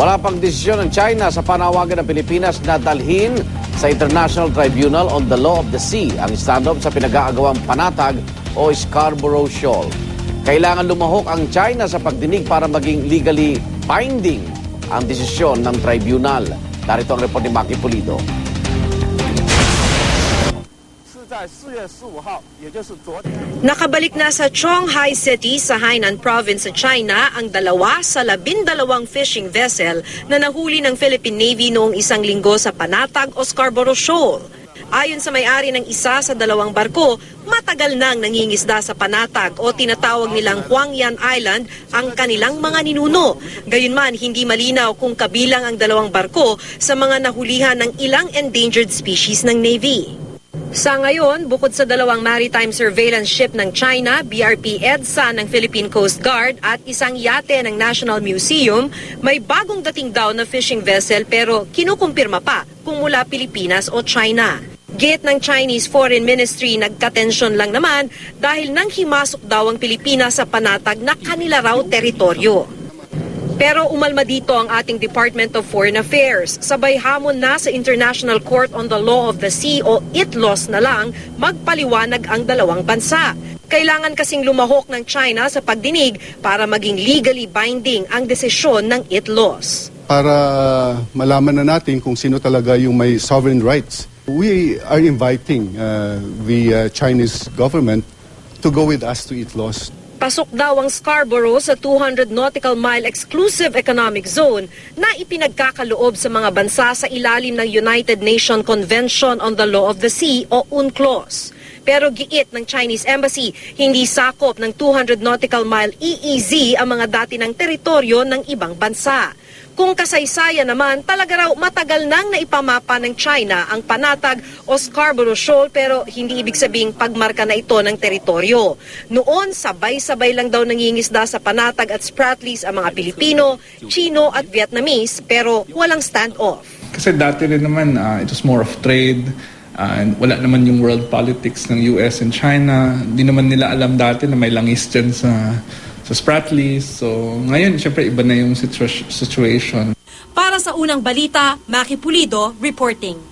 Wala pang desisyon ng China sa panawagan ng Pilipinas na dalhin sa International Tribunal on the Law of the Sea ang standoff sa pinag-aagawang panatag o Scarborough Shoal. Kailangan lumahok ang China sa pagdinig para maging legally binding ang desisyon ng tribunal. Narito ang report ni Maki Pulido. 是在四月十五号，也就是昨天。 Nakabalik na sa Chonghai City sa Hainan Province sa China ang dalawa sa labindalawang fishing vessel na nahuli ng Philippine Navy noong isang linggo sa Panatag o Scarborough Shoal. Ayon sa may-ari ng isa sa dalawang barko, matagal nang nangingisda sa Panatag o tinatawag nilang Huangyan Island ang kanilang mga ninuno. Gayunman, hindi malinaw kung kabilang ang dalawang barko sa mga nahulihan ng ilang endangered species ng Navy. Sa ngayon, bukod sa dalawang maritime surveillance ship ng China, BRP EDSA ng Philippine Coast Guard at isang yate ng National Museum, may bagong dating daw na fishing vessel pero kinukumpirma pa kung mula Pilipinas o China. Gate ng Chinese Foreign Ministry nagkatensyon lang naman dahil nang himasok daw ang Pilipinas sa panatag na kanila raw teritoryo. Pero umalma dito ang ating Department of Foreign Affairs. Sabay hamon na sa International Court on the Law of the Sea o ITLOS na lang magpaliwanag ang dalawang bansa. Kailangan kasing lumahok ng China sa pagdinig para maging legally binding ang desisyon ng ITLOS. para malaman na natin kung sino talaga yung may sovereign rights. We are inviting uh, the uh, Chinese government to go with us to eat loss. Pasok daw ang Scarborough sa 200 nautical mile exclusive economic zone na ipinagkakaloob sa mga bansa sa ilalim ng United Nations Convention on the Law of the Sea o UNCLOS. Pero giit ng Chinese Embassy, hindi sakop ng 200 nautical mile EEZ ang mga dati ng teritoryo ng ibang bansa. Kung kasaysayan naman, talaga raw matagal nang naipamapa ng China ang panatag o Scarborough Shoal pero hindi ibig sabing pagmarka na ito ng teritoryo. Noon, sabay-sabay lang daw nangingisda sa panatag at Spratlys ang mga Pilipino, Chino at Vietnamese pero walang standoff. Kasi dati rin naman, ah, it was more of trade. ah, and wala naman yung world politics ng US and China. Hindi naman nila alam dati na may langis dyan sa, sa Spratlys. So ngayon, syempre iba na yung situa- situation. Para sa unang balita, Maki Pulido reporting.